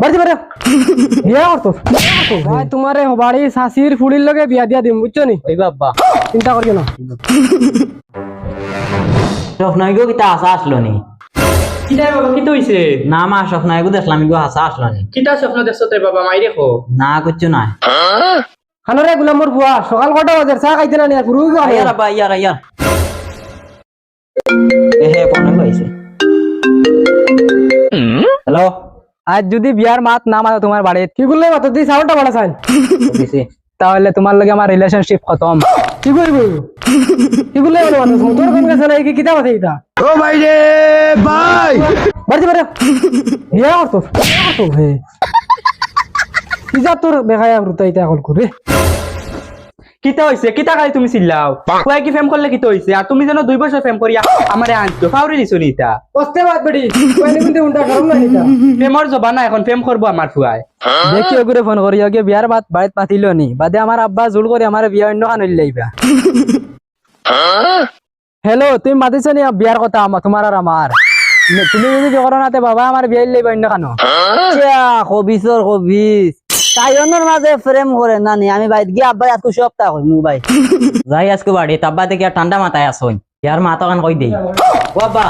বাড়ি বাড়ি বিয়া করতো? ভাই তোমারে বাড়ি শাশির ফুড়ির লগে বিয়া দিয়া দিম বুঝছ নি? বাবা। চিন্তা করিও না। আসলো নি? বাবা? কি হইছে? না মা স্বপ্নগো দেখলাম ইগো হাসা আসলো নি। কিতা স্বপ্ন দেখছ তাই বাবা? মাই দেখো। না কিচ্ছু নাই। খানরে গুলামর বুয়া সকাল কটা বাজে চা খাইতে না নিয়া পুরু ইয়ার আব্বা ইয়ার ইয়ার। এহে ফোন হইছে হ্যালো আজ যদি বিয়ার মাত না মাতো তোমার বাড়ির কি করলে মাতো? তুই সাউন্ডটা বাড়া সাইন দিছি তাহলে তোমার লগে আমার রিলেশনশিপ খতম। কি করবি? কি করলে বলো মাতো তোর কোন কাছে লাগি? কি দাও দেই এটা ও ভাই রে ভাই! বাড়ি বাড়ি বিয়া করতো বিয়া করতো হে। কি যা তোর বেখায়া রুতা আকল কল করে? কিতা হইছে কিতা খালি তুমি চিল্লাও? কুয়াই কি ফেম করলে কিতা হইছে আর তুমি যেন দুই বছর ফেম করিয়া আমারে আনছো ফাউরি দিছো নি ইতা? কষ্টে বাদ বেড়ি। কইলে কিন্তু উল্টা গরম না এটা ফেমর জবানা এখন ফেম করব আমার ফুয়াই দেখি ওগুরে ফোন করি ওকে বিয়ার বাদ বাড়িত পাতিল নি। বাদে আমার আব্বা জুল করে আমার বিয়া অন্য খান লাইবা হ্যালো তুমি মাতিছ নি বিয়ার কথা আমার তোমার আর আমার তুমি যদি কি করো নাতে বাবা আমার বিয়া লাইবা অন্য খানো কবিসর কবিস তাইনের মাঝে প্রেম করে না নি। আমি বাইত গিয়ে আব্বাই আজকে সপ্তাহ হই মু ভাই যাই আজকে বাড়ি তাব্বা থেকে আর ঠান্ডা মাথায় আসো ইয়ার মাথা কান কই দেই। ও আব্বা।